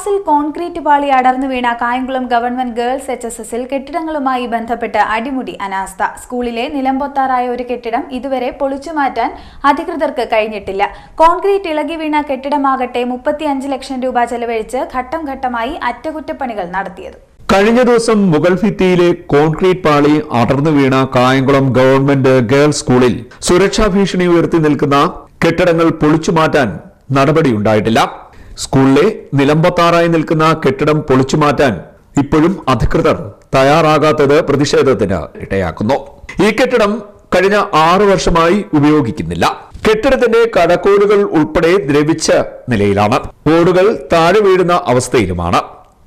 ക്ലാസിൽ കോൺക്രീറ്റ് പാളി അടർന്നു വീണ Kayamkulam government girls H S എസിൽ കെട്ടിടങ്ങളുമായി ബന്ധപ്പെട്ട് അടിമുടി അനാസ്ഥ. സ്കൂളിലെ നിലമ്പൊത്താറായ ഒരു കെട്ടിടം ഇതുവരെ പൊളിച്ചുമാറ്റാൻ അധികൃതർക്ക് കഴിഞ്ഞിട്ടില്ല. കോൺക്രീറ്റ് ഇളകി വീണ കെട്ടിടമാകട്ടെ മുപ്പത്തിയഞ്ച് ലക്ഷം രൂപ ചെലവഴിച്ച് ഘട്ടം ഘട്ടമായി അറ്റകുറ്റപ്പണികൾ നടത്തിയത്. കഴിഞ്ഞ ദിവസം മുഗൾ ഭിത്തിയിലെ കോൺക്രീറ്റ് പാളി അടർന്നു വീണ കായംകുളം ഗവൺമെന്റ് ഗേൾസ് സ്കൂളിൽ സുരക്ഷാ ഭീഷണി ഉയർത്തി നിൽക്കുന്ന കെട്ടിടങ്ങൾ പൊളിച്ചുമാറ്റാൻ നടപടിയുണ്ടായിട്ടില്ല. സ്കൂളിലെ നിലമ്പത്താറായി നിൽക്കുന്ന കെട്ടിടം പൊളിച്ചു മാറ്റാൻ ഇപ്പോഴും അധികൃതർ തയ്യാറാകാത്തത് പ്രതിഷേധത്തിന് ഇടയാക്കുന്നു. ഈ കെട്ടിടം കഴിഞ്ഞ ആറു വർഷമായി ഉപയോഗിക്കുന്നില്ല. കെട്ടിടത്തിന്റെ കടക്കോലുകൾ ഉൾപ്പെടെ ദ്രവിച്ച നിലയിലാണ്. ഓടുകൾ താഴെ വീഴുന്ന അവസ്ഥയിലുമാണ്.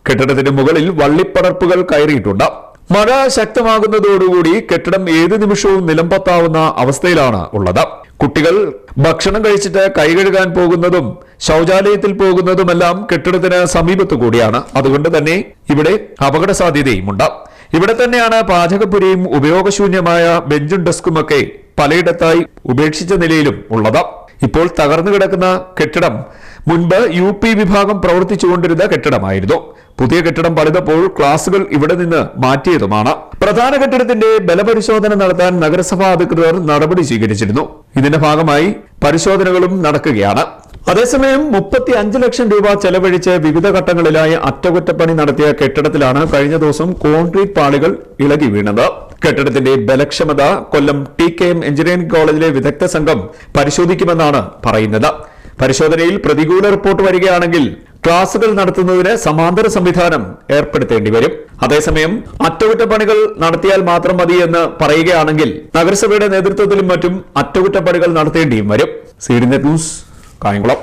കെട്ടിടത്തിന് മുകളിൽ വള്ളിപ്പടർപ്പുകൾ കയറിയിട്ടുണ്ട്. മഴ ശക്തമാകുന്നതോടുകൂടി കെട്ടിടം ഏത് നിമിഷവും നിലമ്പത്താവുന്ന അവസ്ഥയിലാണ് ഉള്ളത്. കുട്ടികൾ ഭക്ഷണം കഴിച്ചിട്ട് കൈ കഴുകാൻ പോകുന്നതും ശൗചാലയത്തിൽ പോകുന്നതുമെല്ലാം കെട്ടിടത്തിന് സമീപത്തു കൂടിയാണ്. അതുകൊണ്ട് തന്നെ ഇവിടെ അപകട സാധ്യതയുമുണ്ട് ഇവിടെ തന്നെയാണ് പാചകപ്പുരയും ഉപയോഗശൂന്യമായ ബെഞ്ചും ഡെസ്കുമൊക്കെ പലയിടത്തായി ഉപേക്ഷിച്ച നിലയിലും ഉള്ളത്. ഇപ്പോൾ തകർന്നു കിടക്കുന്ന കെട്ടിടം മുൻപ് യു പി വിഭാഗം പ്രവർത്തിച്ചുകൊണ്ടിരുന്ന കെട്ടിടമായിരുന്നു. പുതിയ കെട്ടിടം പണിതപ്പോൾ ക്ലാസുകൾ ഇവിടെ നിന്ന് മാറ്റിയതുമാണ്. പ്രധാന കെട്ടിടത്തിന്റെ ബലപരിശോധന നടത്താൻ നഗരസഭാ അധികൃതർ നടപടി സ്വീകരിച്ചിരുന്നു. ഇതിന്റെ ഭാഗമായി പരിശോധനകളും നടക്കുകയാണ്. അതേസമയം മുപ്പത്തി അഞ്ച് ലക്ഷം രൂപ ചെലവഴിച്ച് വിവിധ ഘട്ടങ്ങളിലായി അറ്റകുറ്റപ്പണി നടത്തിയ കെട്ടിടത്തിലാണ് കഴിഞ്ഞ ദിവസം കോൺക്രീറ്റ് പാളികൾ ഇളകി വീണത്. കെട്ടിടത്തിന്റെ ബലക്ഷമത Kollam T K M engineering കോളേജിലെ വിദഗ്ധ സംഘം പരിശോധിക്കുമെന്നാണ് പറയുന്നത്. പരിശോധനയിൽ പ്രതികൂല റിപ്പോർട്ട് വരികയാണെങ്കിൽ ക്ലാസുകൾ നടത്തുന്നതിന് സമാന്തര സംവിധാനം ഏർപ്പെടുത്തേണ്ടി വരും. അതേസമയം അറ്റകുറ്റപ്പണികൾ നടത്തിയാൽ മാത്രം മതി എന്ന് പറയുകയാണെങ്കിൽ നഗരസഭയുടെ നേതൃത്വത്തിലും മറ്റും അറ്റകുറ്റപ്പണികൾ നടത്തേണ്ടിയും വരും. ന്യൂസ് കായംകുളം.